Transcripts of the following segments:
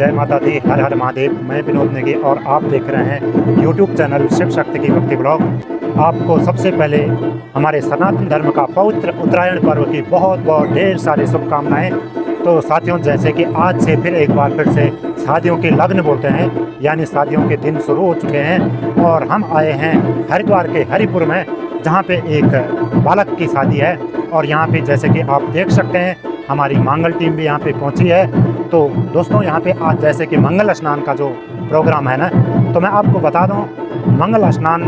जय माता दी। हर हर महादेव। मैं विनोद नेगी और आप देख रहे हैं यूट्यूब चैनल शिव शक्ति की भक्ति ब्लॉग। आपको सबसे पहले हमारे सनातन धर्म का पवित्र उत्तरायण पर्व की बहुत बहुत ढेर सारी शुभकामनाएँ। तो साथियों, जैसे कि आज से फिर एक बार फिर से शादियों के लग्न बोलते हैं, यानी शादियों के दिन शुरू हो चुके हैं और हम आए हैं हरिद्वार के हरिपुर में, जहाँ पे एक बालक की शादी है। और यहाँ पे जैसे कि आप देख सकते हैं, हमारी मांगल टीम भी यहाँ पे पहुँची है। तो दोस्तों, यहाँ पे आज जैसे कि मंगल स्नान का जो प्रोग्राम है ना तो मैं आपको बता दूँ, मंगल स्नान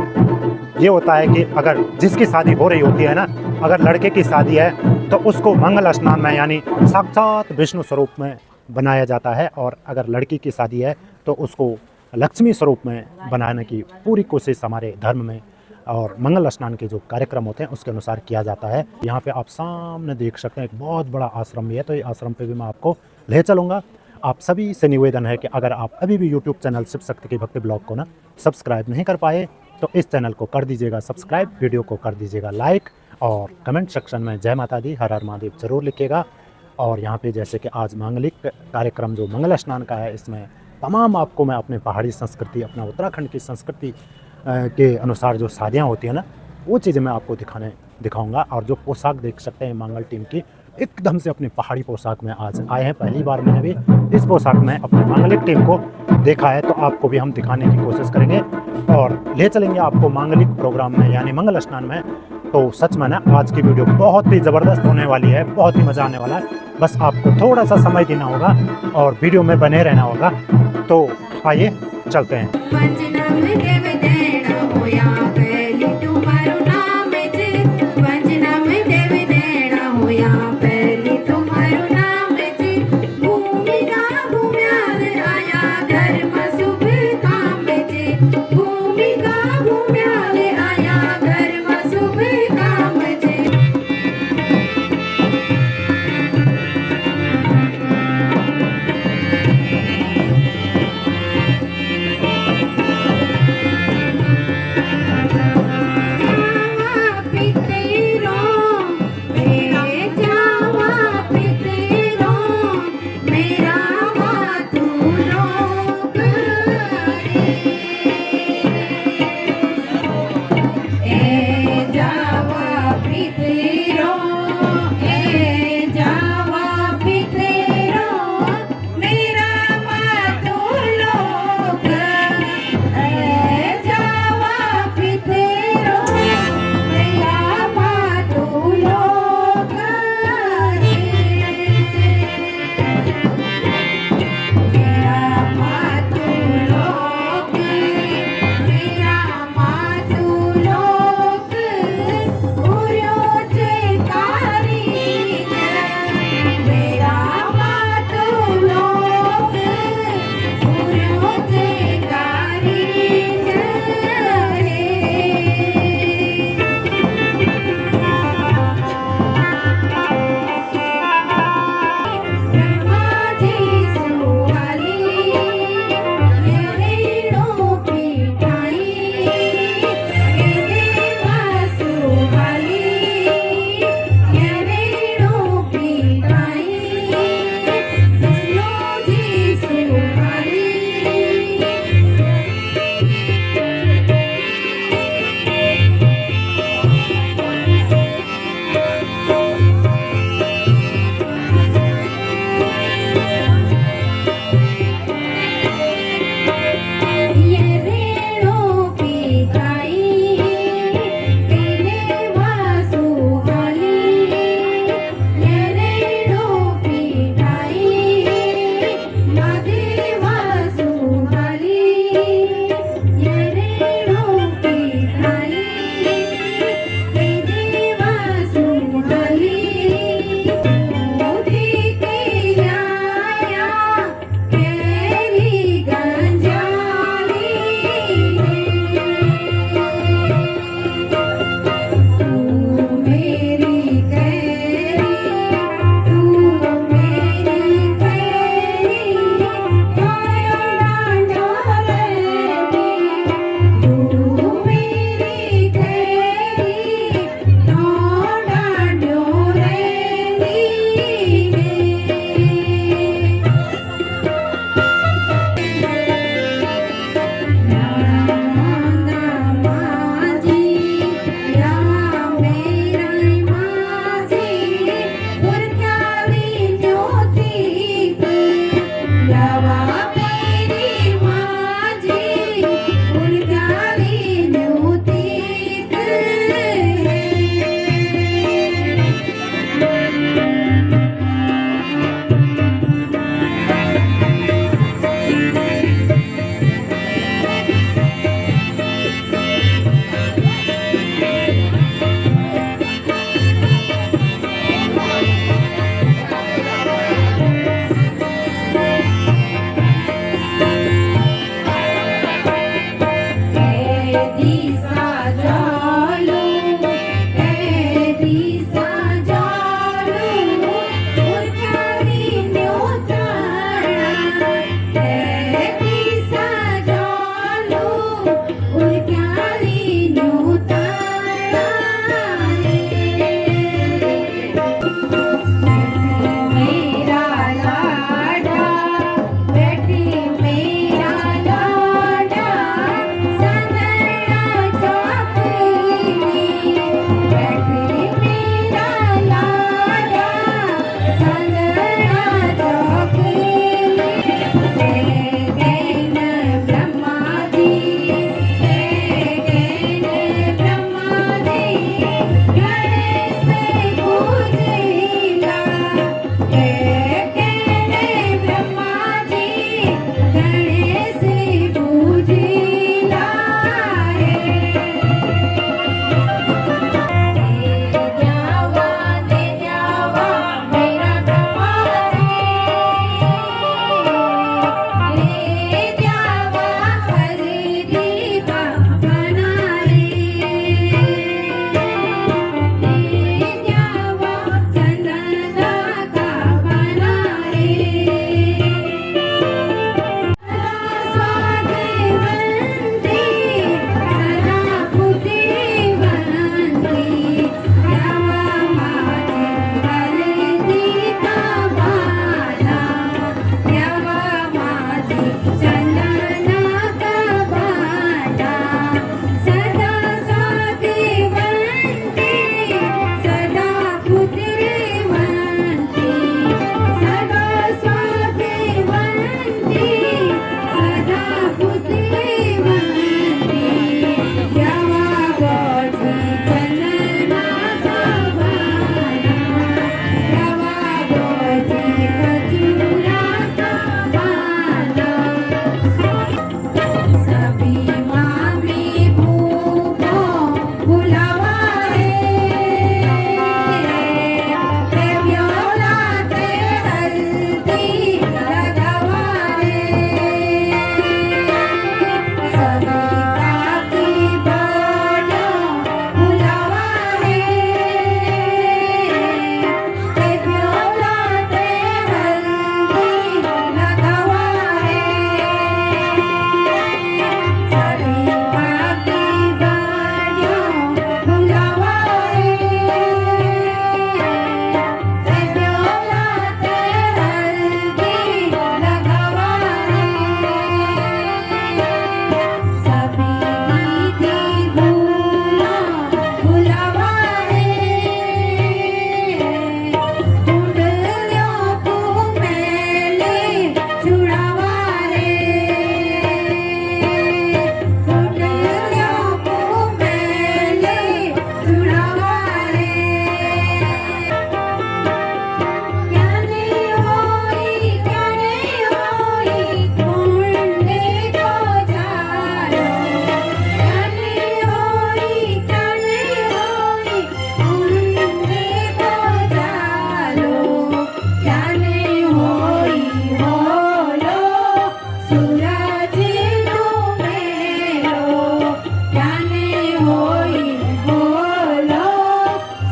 ये होता है कि अगर जिसकी शादी हो रही होती है ना, अगर लड़के की शादी है तो उसको मंगल स्नान में यानी साक्षात विष्णु स्वरूप में बनाया जाता है और अगर लड़की की शादी है तो उसको लक्ष्मी स्वरूप में बनाने की पूरी कोशिश हमारे धर्म में और मंगल स्नान के जो कार्यक्रम होते हैं, उसके अनुसार किया जाता है। यहाँ पे आप सामने देख सकते हैं, एक बहुत बड़ा आश्रम भी है तो ये आश्रम पे भी मैं आपको ले चलूँगा। आप सभी से निवेदन है कि अगर आप अभी भी यूट्यूब चैनल शिव शक्ति की भक्ति ब्लॉग को ना सब्सक्राइब नहीं कर पाए तो इस चैनल को कर दीजिएगा सब्सक्राइब, वीडियो को कर दीजिएगा लाइक और कमेंट सेक्शन में जय माता दी, हर हर महादेव ज़रूर लिखिएगा और यहाँ पे जैसे कि आज मांगलिक कार्यक्रम जो मंगल स्नान का है, इसमें तमाम आपको मैं अपने पहाड़ी संस्कृति, अपना उत्तराखंड की संस्कृति के अनुसार जो शादियाँ होती हैं ना, वो चीज़ें मैं आपको दिखाने, दिखाऊँगा। और जो पोशाक देख सकते हैं मंगल टीम की, एकदम से अपनी पहाड़ी पोशाक में आज आए हैं। पहली बार मैंने भी इस पोशाक में अपनी मांगलिक टीम को देखा है तो आपको भी हम दिखाने की कोशिश करेंगे। और ले चलेंगे आपको मांगलिक प्रोग्राम में, यानी मंगल स्नान में। तो सच में ना, आज की वीडियो बहुत ही ज़बरदस्त होने वाली है, बहुत ही मज़ा आने वाला है। बस आपको थोड़ा सा समय देना होगा और वीडियो में बने रहना होगा। तो आइए, चलते हैं।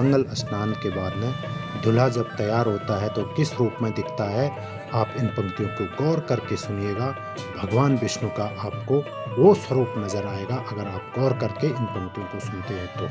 मंगल स्नान के बाद में दूल्हा जब तैयार होता है तो किस रूप में दिखता है? आप इन पंक्तियों को गौर करके सुनिएगा। भगवान विष्णु का आपको वो स्वरूप नज़र आएगा अगर आप गौर करके इन पंक्तियों को सुनते हैं तो।